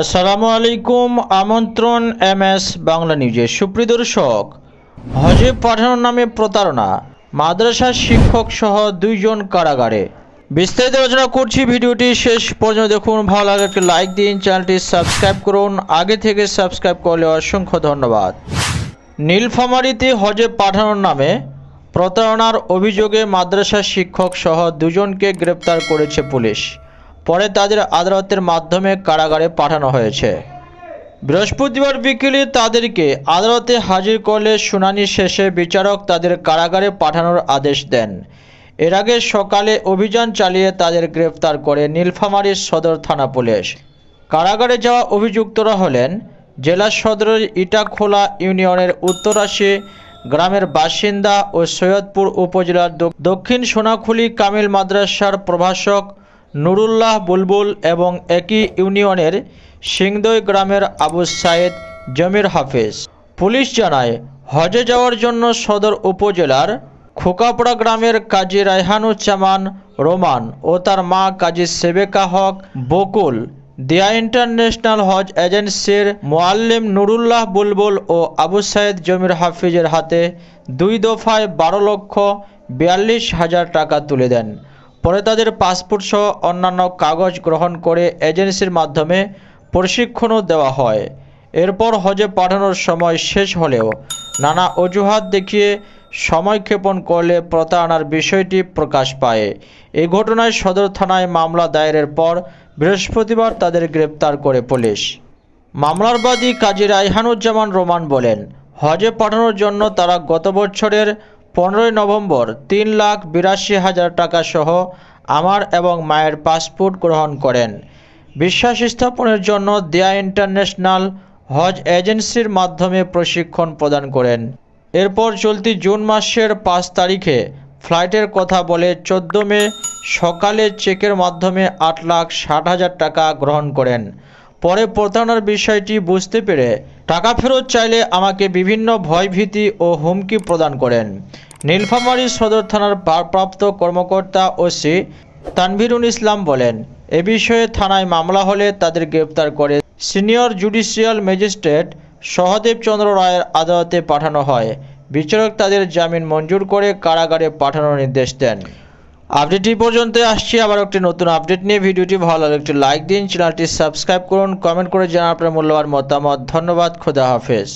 আসসালামু আলাইকুম, আমন্ত্রণ এম এস বাংলা নিউজে সুপ্রিয় দর্শক। হজে পাঠানোর নামে প্রতারণা মাদ্রাসা শিক্ষক সহ দুইজন কারাগারে। বিস্তারিত আলোচনা করছি ভিডিওটি শেষ পর্যন্ত দেখুন, ভালো লাগে একটি লাইক দিন, চ্যানেলটি সাবস্ক্রাইব করুন। আগে থেকে সাবস্ক্রাইব করলে অসংখ্য ধন্যবাদ। নীলফামারীতে হজে পাঠানোর নামে প্রতারণার অভিযোগে মাদ্রাসা শিক্ষক সহ দুজনকে গ্রেপ্তার করেছে পুলিশ। পরে তাদের আদালতের মাধ্যমে কারাগারে পাঠানো হয়েছে। বৃহস্পতিবার বিকেলে তাদেরকে আদালতে হাজির করলে শুনানি শেষে বিচারক তাদের কারাগারে পাঠানোর আদেশ দেন। এর আগে সকালে অভিযান চালিয়ে তাদের গ্রেফতার করে নীলফামারীর সদর থানা পুলিশ। কারাগারে যাওয়া অভিযুক্তরা হলেন জেলা সদরের ইটাখোলা ইউনিয়নের উত্তরাশি গ্রামের বাসিন্দা ও সৈয়দপুর উপজেলার দক্ষিণ সোনাখুলি কামিল মাদ্রাসার প্রভাষক নুরুল্লাহ বুলবুল এবং একই ইউনিয়নের সিংদই গ্রামের আবু সাইদ জমির হাফেজ। পুলিশ জানায়, হজে যাওয়ার জন্য সদর উপজেলার খোকাপড়া গ্রামের কাজী রায়হানুজ্জামান রোমান ও তার মা কাজী সেবেকা হক বকুল, দিয়া ইন্টারন্যাশনাল হজ এজেন্সির মোয়াল্লিম নুরুল্লাহ বুলবুল ও আবু সাইদ জমির হাফিজের হাতে দুই দফায় বারো লক্ষ বিয়াল্লিশ হাজার টাকা তুলে দেন। পরে তাদের পাসপোর্ট সহ অন্যান্য কাগজ গ্রহণ করে এজেন্সির মাধ্যমে প্রশিক্ষণও দেওয়া হয়। এরপর হজে পাঠানোর সময় শেষ হলেও নানা অজুহাত দেখিয়ে সময়ক্ষেপণ করলে প্রতারণার বিষয়টি প্রকাশ পায়। এই ঘটনায় সদর থানায় মামলা দায়েরের পর বৃহস্পতিবার তাদের গ্রেপ্তার করে পুলিশ। মামলার বাদী কাজী রায়হানুজ্জামান রোমান বলেন, হজে পাঠানোর জন্য তারা গত বছরের পনেরোই নভেম্বর তিন লাখ বিরাশি হাজার টাকা সহ আমার এবং মায়ের পাসপোর্ট গ্রহণ করেন। বিশ্বাস স্থাপনের জন্য দেয়া ইন্টারন্যাশনাল হজ এজেন্সির মাধ্যমে প্রশিক্ষণ প্রদান করেন। এরপর চলতি জুন মাসের পাঁচ তারিখে ফ্লাইটের কথা বলে চোদ্দ মে সকালে চেকের মাধ্যমে আট লাখ ষাট হাজার টাকা গ্রহণ করেন। পরে প্রতারণার বিষয়টি বুঝতে পেরে টাকা ফেরত চাইলে আমাকে বিভিন্ন ভয়ভীতি ও হুমকি প্রদান করেন। নীলফামারী সদর থানার ভারপ্রাপ্ত কর্মকর্তা ওসি তানভীরুল ইসলাম বলেন, এ বিষয়ে থানায় মামলা হলে তাদের গ্রেপ্তার করে senior judicial magistrate Sahadev Chandra রায়ের আদালতে পাঠানো হয়। বিচারক তাদের জামিন মঞ্জুর করে কারাগারে পাঠানোর নির্দেশ দেন। আপডেট এই পর্যন্ত আসছি আবার একটি নতুন আপডেট নিয়ে। ভিডিওটি ভালো লাগলে একটি লাইক দিন, চ্যানেলটি সাবস্ক্রাইব করুন, কমেন্ট করে জানান আপনার মূল্যবান মতামত। ধন্যবাদ, খোদা হাফেজ।